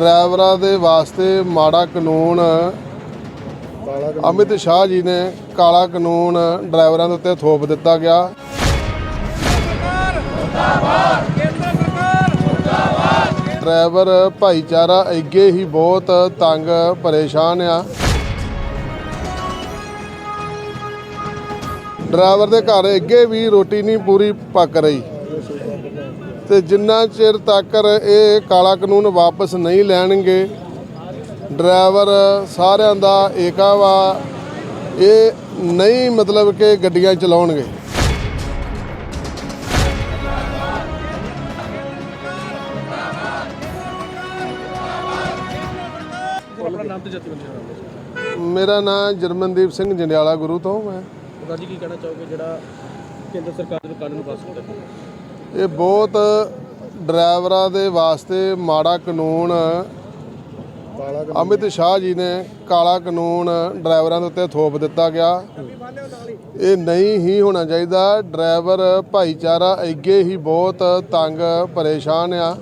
ਡਰਾਈਵਰਾਂ ਦੇ ਵਾਸਤੇ ਮਾੜਾ ਕਾਨੂੰਨ। ਅਮਿਤ ਸ਼ਾਹ ਜੀ ਨੇ ਕਾਲਾ ਕਾਨੂੰਨ ਡਰਾਈਵਰਾਂ ਦੇ ਉੱਤੇ ਥੋਪ ਦਿੱਤਾ ਗਿਆ। ਡਰਾਈਵਰ ਭਾਈਚਾਰਾ ਅੱਗੇ ਹੀ ਬਹੁਤ ਤੰਗ, ਪਰੇਸ਼ਾਨ ਆ। ਡਰਾਈਵਰ ਦੇ ਘਰ ਅੱਗੇ ਵੀ ਰੋਟੀ ਨਹੀਂ ਪੂਰੀ ਪੱਕ ਰਹੀ। ਤੇ ਜਿੰਨਾ ਚਿਰ ਤੱਕ ਇਹ ਕਾਲਾ ਕਾਨੂੰਨ ਵਾਪਸ ਨਹੀਂ ਲੈਣਗੇ ਡਰਾਈਵਰ ਸਾਰਿਆਂ ਦਾ ਏਕਾ ਵਾ। ਇਹ ਨਹੀਂ ਮਤਲਬ ਕਿ ਗੱਡੀਆਂ ਚਲਾਉਣਗੇ। ਦਾ ਮੇਰਾ ਨਾਮ ਜਰਮਨਦੀਪ ਸਿੰਘ ਜੰਡਿਆਲਾ ਗੁਰੂ ਤੋਂ ਮੈਂ। ਸਰਦਾਰ ਜੀ ਕੀ ਕਹਿਣਾ ਚਾਹੋਗੇ ਜਿਹੜਾ ਕੇਂਦਰ ਸਰਕਾਰ ਨੇ ਕਾਨੂੰਨ ਪਾਸ ਕੀਤਾ? ਇਹ ਬਹੁਤ ਡਰਾਈਵਰਾਂ ਦੇ ਵਾਸਤੇ ਮਾੜਾ ਕਾਨੂੰਨ ਅਮਿਤ ਸ਼ਾਹ ਜੀ ਨੇ ਕਾਲਾ ਕਾਨੂੰਨ ਡਰਾਈਵਰਾਂ ਦੇ ਉੱਤੇ ਥੋਪ ਦਿੱਤਾ ਗਿਆ। ਇਹ ਨਹੀਂ ਹੀ ਹੋਣਾ ਚਾਹੀਦਾ। ਡਰਾਈਵਰ ਭਾਈਚਾਰਾ ਅੱਗੇ ਹੀ ਬਹੁਤ ਤੰਗ ਪਰੇਸ਼ਾਨ ਆ।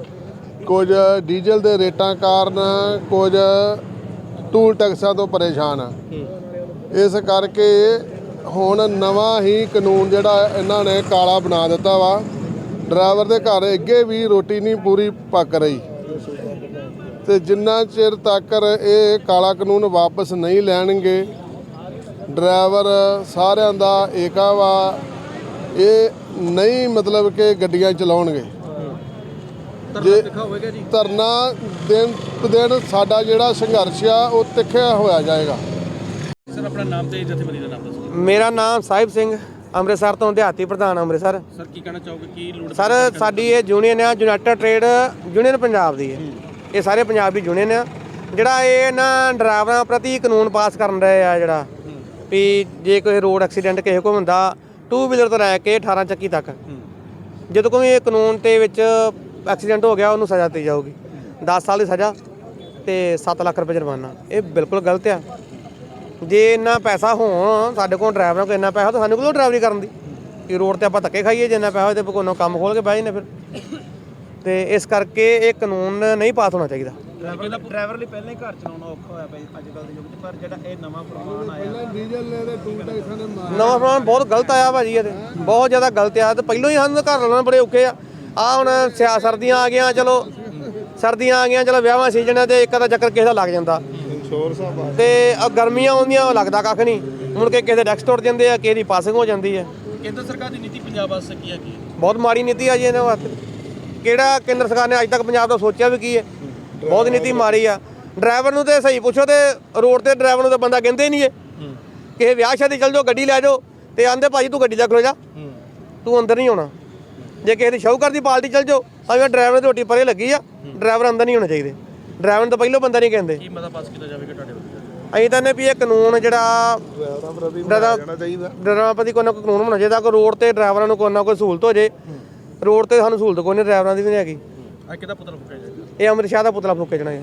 ਕੁਝ ਡੀਜ਼ਲ ਦੇ ਰੇਟਾਂ ਕਾਰਨ ਕੁਝ ਟੂਲ ਟੈਕਸਾਂ ਤੋਂ ਪਰੇਸ਼ਾਨ ਆ। ਇਸ ਕਰਕੇ ਹੁਣ ਨਵਾਂ ਹੀ ਕਾਨੂੰਨ ਜਿਹੜਾ ਇਹਨਾਂ ਨੇ ਕਾਲਾ ਬਣਾ ਦਿੱਤਾ ਵਾ। ਡਰਾਈਵਰ ਦੇ ਘਰ ਅੱਗੇ ਵੀ ਰੋਟੀ ਨਹੀਂ ਪੂਰੀ ਪੱਕ ਰਹੀ। ਤੇ ਜਿੰਨਾ ਚਿਰ ਤੱਕ ਇਹ ਕਾਲਾ ਕਾਨੂੰਨ ਵਾਪਸ ਨਹੀਂ ਲੈਣਗੇ ਡਰਾਈਵਰ ਸਾਰਿਆਂ ਦਾ ਏਕਾ ਵਾ। ਇਹ ਨਹੀਂ ਮਤਲਬ ਕਿ ਗੱਡੀਆਂ ਚਲਾਉਣਗੇ। ਜੀ ਧਰਨਾ ਦਿਨ ਦਿਨ ਸਾਡਾ ਜਿਹੜਾ ਸੰਘਰਸ਼ ਆ ਉਹ ਤਿੱਖਿਆ ਹੋਇਆ ਜਾਏਗਾ। ਸਰ ਆਪਣਾ ਨਾਮ ਤੇ ਜਥੇਬੰਦੀ ਦਾ ਨਾਮ ਦੱਸੋ। ਮੇਰਾ ਨਾਮ ਸਾਹਿਬ ਸਿੰਘ ਅੰਮ੍ਰਿਤਸਰ ਤੋਂ ਦਿਹਾਤੀ ਪ੍ਰਧਾਨ ਅੰਮ੍ਰਿਤਸਰ। ਸਰ ਕੀ ਕਹਿਣਾ ਚਾਹੋਗੇ? ਕੀ ਲੋੜ ਸਰ ਸਾਡੀ ਇਹ ਯੂਨੀਅਨ ਆ ਯੂਨਾਈਟਿਡ ਟ੍ਰੇਡ ਯੂਨੀਅਨ ਪੰਜਾਬ ਦੀ ਹੈ। ਇਹ ਸਾਰੇ ਪੰਜਾਬ ਦੀ ਯੂਨੀਅਨ ਆ। ਜਿਹੜਾ ਇਹ ਨਾ ਡਰਾਈਵਰਾਂ ਪ੍ਰਤੀ ਕਾਨੂੰਨ ਪਾਸ ਕਰਨ ਰਹੇ ਆ ਜਿਹੜਾ ਵੀ ਜੇ ਕੋਈ ਰੋਡ ਐਕਸੀਡੈਂਟ ਕਿਸੇ ਕੋਲ ਹੁੰਦਾ ਟੂ ਵੀਲਰ ਤੋਂ ਲੈ ਕੇ 18 ਚੱਕੀ ਤੱਕ। ਜਦੋਂ ਕੋਈ ਇਹ ਕਾਨੂੰਨ ਤੇ ਵਿੱਚ ਐਕਸੀਡੈਂਟ ਹੋ ਗਿਆ ਉਹਨੂੰ ਸਜ਼ਾ ਦਿੱਤੀ ਜਾਊਗੀ। 10 ਸਾਲ ਦੀ ਸਜ਼ਾ ਤੇ 7 ਲੱਖ ਰੁਪਏ ਜੁਰਮਾਨਾ। ਇਹ ਬਿਲਕੁਲ ਗਲਤ ਆ। ਜੇ ਇੰਨਾ ਪੈਸਾ ਹੋਣ ਸਾਡੇ ਕੋਲ ਡਰਾਈਵਰਾਂ ਕੋਲ ਇੰਨਾ ਪੈਸਾ ਤਾਂ ਸਾਨੂੰ ਕੋਲ ਡਰਾਈਵਰੀ ਕਰਨ ਦੀ। ਕਿ ਰੋਡ ਤੇ ਆਪਾਂ ਧੱਕੇ ਖਾਈਏ ਜੇ ਇੰਨਾ ਪੈਸਾ ਹੋਏ ਤੇ ਕੋਨੋਂ ਕੰਮ ਖੋਲ ਕੇ ਬਹਿ ਜਾਂਦੇ ਫਿਰ। ਤੇ ਇਸ ਕਰਕੇ ਇਹ ਕਾਨੂੰਨ ਨਹੀਂ ਪਾਸ ਹੋਣਾ ਚਾਹੀਦਾ। ਡਰਾਈਵਰ ਲਈ ਪਹਿਲਾਂ ਹੀ ਘਰ ਚਲਾਉਣਾ ਔਖਾ ਹੋਇਆ ਪਿਆ ਅੱਜ ਕੱਲ ਦੇ ਯੁੱਗ 'ਚ ਪਰ ਜਿਹੜਾ ਇਹ ਨਵਾਂ ਪ੍ਰਮਾਣ ਆਇਆ। ਡੀਜ਼ਲ ਨੇ ਤੇ ਟੂਲ ਟੈਕਸਾਂ ਨੇ ਨਵਾਂ ਫਰਮਾਨ ਬਹੁਤ ਗਲਤ ਆਇਆ ਭਾਜੀ ਇਹਦੇ ਬਹੁਤ ਜ਼ਿਆਦਾ ਗਲਤ ਆ। ਤੇ ਪਹਿਲਾਂ ਹੀ ਸਾਨੂੰ ਘਰ ਨੂੰ ਬੜੇ ਔਖੇ ਆ। ਆ ਹੁਣ ਸਿਆ ਸਰਦੀਆਂ ਆ ਗਈਆਂ ਚਲੋ। ਸਰਦੀਆਂ ਆ ਗਈਆਂ ਚਲੋ ਵਿਆਹਾਂ ਸੀਜ਼ਨ ਤੇ ਇੱਕ ਅੱਧਾ ਚੱਕਰ ਕਿਸੇ ਦਾ ਲੱਗ ਜਾਂਦਾ। ਤੇ ਆ ਗਰਮੀਆਂ ਆਉਂਦੀਆਂ ਉਹ ਲੱਗਦਾ ਕੱਖ ਨਹੀਂ। ਮੁੜ ਕੇ ਕਿਸੇ ਦੇ ਡੈਕਸ ਟੁੱਟ ਜਾਂਦੇ ਆ ਕਿਸੇ ਦੀ ਪਾਸਿੰਗ ਹੋ ਜਾਂਦੀ ਹੈ ਕੇਂਦਰ ਸਰਕਾਰ ਦੀ ਨੀਤੀ ਪੰਜਾਬ ਵਾਸਤੇ ਕੀ ਹੈ ਕੀ ਬਹੁਤ ਮਾੜੀ ਨੀਤੀ ਆ ਜੀ ਇਹਨਾਂ ਵਾਸਤੇ। ਕਿਹੜਾ ਕੇਂਦਰ ਸਰਕਾਰ ਨੇ ਅੱਜ ਤੱਕ ਪੰਜਾਬ ਦਾ ਸੋਚਿਆ ਵੀ ਕੀ ਹੈ? ਬਹੁਤ ਨੀਤੀ ਮਾੜੀ ਆ। ਡਰਾਈਵਰ ਨੂੰ ਤੇ ਸਹੀ ਪੁੱਛੋ ਤੇ ਰੋਡ ਤੇ ਡਰਾਈਵਰ ਨੂੰ ਤਾਂ ਬੰਦਾ ਕਹਿੰਦੇ ਹੀ। ਨਹੀਂ ਏ ਕਿਸੇ ਵਿਆਹ ਸ਼ਾਦੀ ਚੱਲ ਜਾਓ ਗੱਡੀ ਲੈ ਜਾਓ ਤੇ ਆਂਦੇ ਭਾਜੀ ਤੂੰ ਗੱਡੀ ਦਾ ਖਲੋ ਜਾ। ਤੂੰ ਅੰਦਰ ਨਹੀਂ ਆਉਣਾ। ਜੇ ਕਿਸੇ ਦੀ ਸ਼ੌਕਰ ਦੀ ਪਾਰਟੀ ਚੱਲ ਜਾਓ ਤਾਂ ਵੀ ਡਰਾਈਵਰ ਦੀ ਰੋਟੀ ਪਰੇ ਲੱਗੀ ਆ ਡਰਾਈਵਰ ਅੰਦਰ ਨਹੀਂ ਹੋਣਾ ਚਾਹੀਦੇ। ਡਰਾਈਵਰ ਨੂੰ ਤਾਂ ਪਹਿਲਾਂ ਬੰਦਾ ਨਹੀਂ ਕਹਿੰਦੇ। ਕੀ ਮਤਾ ਪਾਸ ਕੀਤਾ ਜਾਵੇਗਾ ਤੁਹਾਡੇ ਵੱਲੋਂ? ਅਸੀਂ ਤਾਂ ਨੇ ਵੀ ਇਹ ਕਾਨੂੰਨ ਜਿਹੜਾ ਡਰਾਈਵਰਾਂ ਪ੍ਰਤੀ ਕੋਈ ਨਾ ਕੋਈ ਕਾਨੂੰਨ ਹੋਣਾ ਚਾਹੀਦਾ। ਕਿ ਰੋਡ ਤੇ ਡਰਾਈਵਰਾਂ ਨੂੰ ਕੋਈ ਨਾ ਕੋਈ ਸਹੂਲਤ ਹੋ ਜੇ ਰੋਡ ਤੇ ਸਾਨੂੰ ਸਹੂਲਤ ਕੋਈ ਨਹੀਂ ਡਰਾਈਵਰਾਂ ਦੀ ਵੀ ਨਹੀਂ ਹੈਗੀ। ਅੱਜ ਕਿਹਦਾ ਪੁੱਤਰ ਫੁੱਕਿਆ ਜਾਏਗਾ? ਇਹ ਅੰਮ੍ਰਿਤ ਸ਼ਾਹ ਦਾ ਪੁਤਲਾ ਫੂਕੇ ਜਾਣਾ ਹੈ